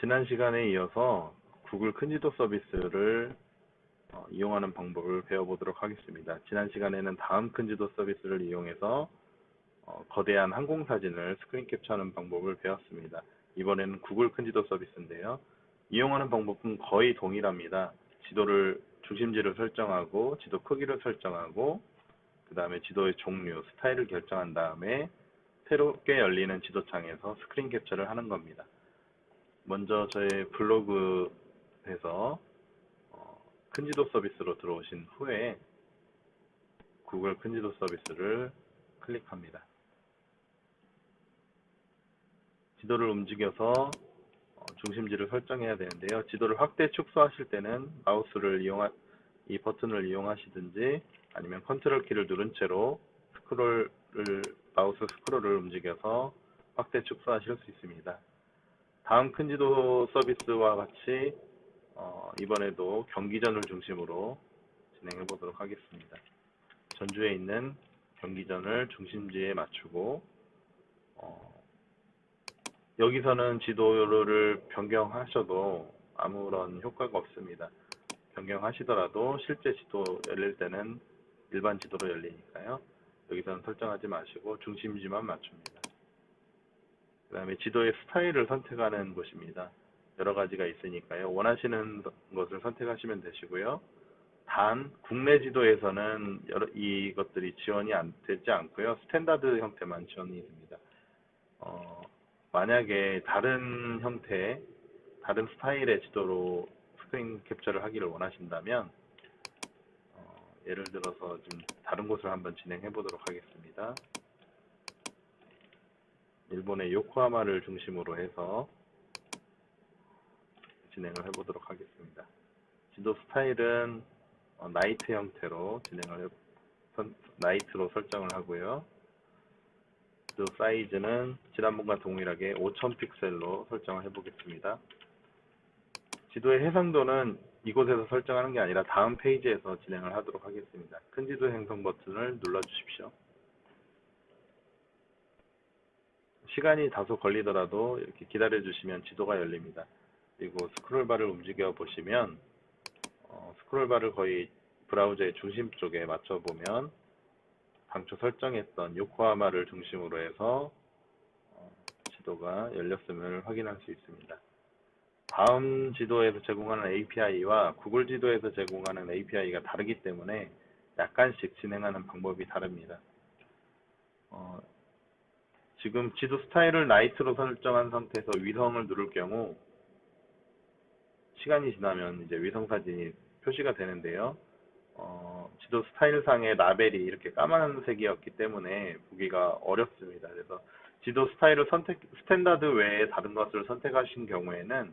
지난 시간에 이어서 구글 큰지도 서비스를 어, 이용하는 방법을 배워보도록 하겠습니다. 지난 시간에는 다음 큰지도 서비스를 이용해서 어, 거대한 항공 사진을 스크린 캡처하는 방법을 배웠습니다. 이번에는 구글 큰지도 서비스인데요. 이용하는 방법은 거의 동일합니다. 지도를 중심지를 설정하고 지도 크기를 설정하고 그 다음에 지도의 종류, 스타일을 결정한 다음에 새롭게 열리는 지도창에서 스크린 캡처를 하는 겁니다. 먼저 저의 블로그에서 어, 큰지도 서비스로 들어오신 후에 구글 큰지도 서비스를 클릭합니다. 지도를 움직여서 어, 중심지를 설정해야 되는데요. 지도를 확대 축소하실 때는 마우스를 이용하 이 버튼을 이용하시든지 아니면 컨트롤 키를 누른 채로 스크롤을 마우스 스크롤을 움직여서 확대 축소하실 수 있습니다. 다음 큰 지도 서비스와 같이 어, 이번에도 경기전을 중심으로 진행해 보도록 하겠습니다. 전주에 있는 경기전을 중심지에 맞추고 어, 여기서는 지도를 변경하셔도 아무런 효과가 없습니다. 변경하시더라도 실제 지도 열릴 때는 일반 지도로 열리니까요. 여기서는 설정하지 마시고 중심지만 맞춥니다. 그 다음에 지도의 스타일을 선택하는 곳입니다. 여러 가지가 있으니까요. 원하시는 것을 선택하시면 되시고요. 단 국내 지도에서는 여러, 이것들이 지원이 안, 되지 않고요. 스탠다드 형태만 지원이 됩니다. 어, 만약에 다른 형태, 다른 스타일의 지도로 스크린 캡처를 하기를 원하신다면 어, 예를 들어서 좀 다른 곳을 한번 진행해 보도록 하겠습니다. 일본의 요코하마를 중심으로 해서 진행을 해보도록 하겠습니다. 지도 스타일은 어, 나이트 형태로 진행을 해, 선, 나이트로 설정을 하고요. 지도 사이즈는 지난번과 동일하게 5000 픽셀로 설정을 해보겠습니다. 지도의 해상도는 이곳에서 설정하는 게 아니라 다음 페이지에서 진행을 하도록 하겠습니다. 큰 지도 행성 버튼을 눌러 주십시오. 시간이 다소 걸리더라도 이렇게 기다려 주시면 지도가 열립니다. 그리고 스크롤바를 움직여 보시면 어, 스크롤바를 거의 브라우저의 중심 쪽에 맞춰 보면 당초 설정했던 요코하마를 중심으로 해서 어, 지도가 열렸음을 확인할 수 있습니다. 다음 지도에서 제공하는 API와 구글 지도에서 제공하는 API가 다르기 때문에 약간씩 진행하는 방법이 다릅니다. 어, 지금 지도 스타일을 나이트로 설정한 상태에서 위성을 누를 경우 시간이 지나면 이제 위성 사진이 표시가 되는데요. 어, 지도 스타일상의 라벨이 이렇게 까만색이었기 때문에 보기가 어렵습니다. 그래서 지도 스타일을 선택, 스탠다드 외에 다른 것을 선택하신 경우에는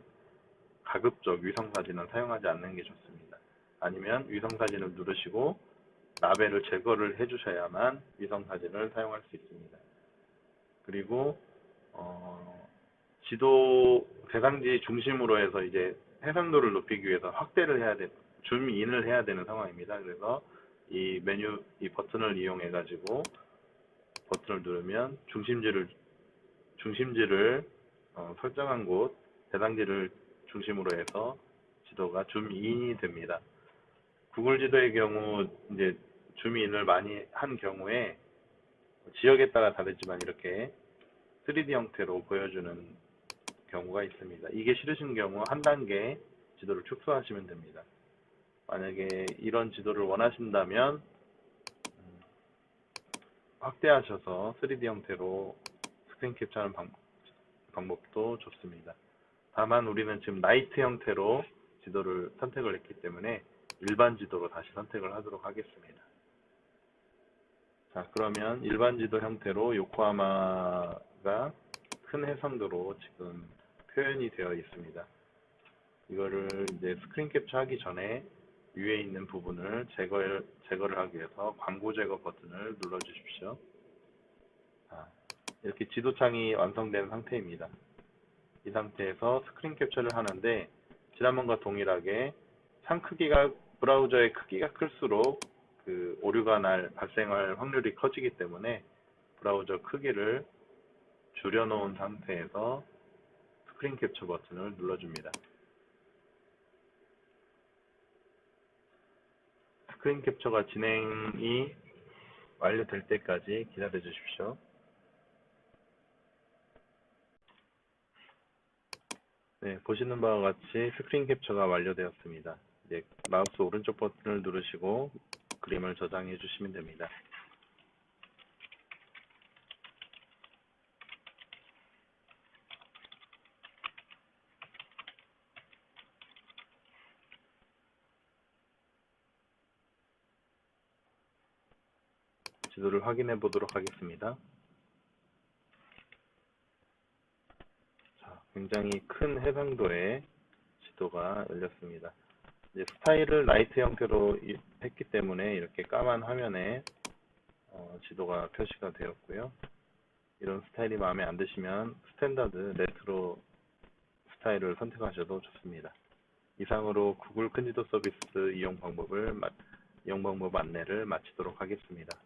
가급적 위성 사진은 사용하지 않는 게 좋습니다. 아니면 위성 사진을 누르시고 라벨을 제거를 해주셔야만 위성 사진을 사용할 수 있습니다. 그리고 어, 지도 대상지 중심으로 해서 이제 해상도를 높이기 위해서 확대를 해야 돼, 줌인을 해야 되는 상황입니다. 그래서 이 메뉴, 이 버튼을 이용해 가지고 버튼을 누르면 중심지를 중심지를 어, 설정한 곳 대상지를 중심으로 해서 지도가 줌인이 됩니다. 구글 지도의 경우 이제 줌인을 많이 한 경우에 지역에 따라 다르지만 이렇게 3D 형태로 보여주는 경우가 있습니다. 이게 싫으신 경우 한 단계 지도를 축소하시면 됩니다. 만약에 이런 지도를 원하신다면 음, 확대하셔서 3D 형태로 스크린 캡처하는 방, 방법도 좋습니다. 다만 우리는 지금 나이트 형태로 지도를 선택을 했기 때문에 일반 지도로 다시 선택을 하도록 하겠습니다. 자, 그러면 일반 지도 형태로 요코하마가 큰 해상도로 지금 표현이 되어 있습니다. 이거를 이제 스크린 캡처 하기 전에 위에 있는 부분을 제거를, 제거를 하기 위해서 광고 제거 버튼을 눌러 주십시오. 자, 이렇게 지도창이 완성된 상태입니다. 이 상태에서 스크린 캡처를 하는데 지난번과 동일하게 창 크기가 브라우저의 크기가 클수록 그 오류가 날 발생할 확률이 커지기 때문에 브라우저 크기를 줄여놓은 상태에서 스크린 캡처 버튼을 눌러줍니다. 스크린 캡처가 진행이 완료될 때까지 기다려 주십시오. 네, 보시는 바와 같이 스크린 캡처가 완료되었습니다. 이제 마우스 오른쪽 버튼을 누르시고 그림을 저장해 주시면 됩니다. 지도를 확인해 보도록 하겠습니다. 자, 굉장히 큰 해상도의 지도가 열렸습니다. 스타일을 라이트 형태로 이- 했기 때문에 이렇게 까만 화면에 어, 지도가 표시가 되었고요. 이런 스타일이 마음에 안 드시면 스탠다드 레트로 스타일을 선택하셔도 좋습니다. 이상으로 구글 큰 지도 서비스 이용 방법을 마- 이용 방법 안내를 마치도록 하겠습니다.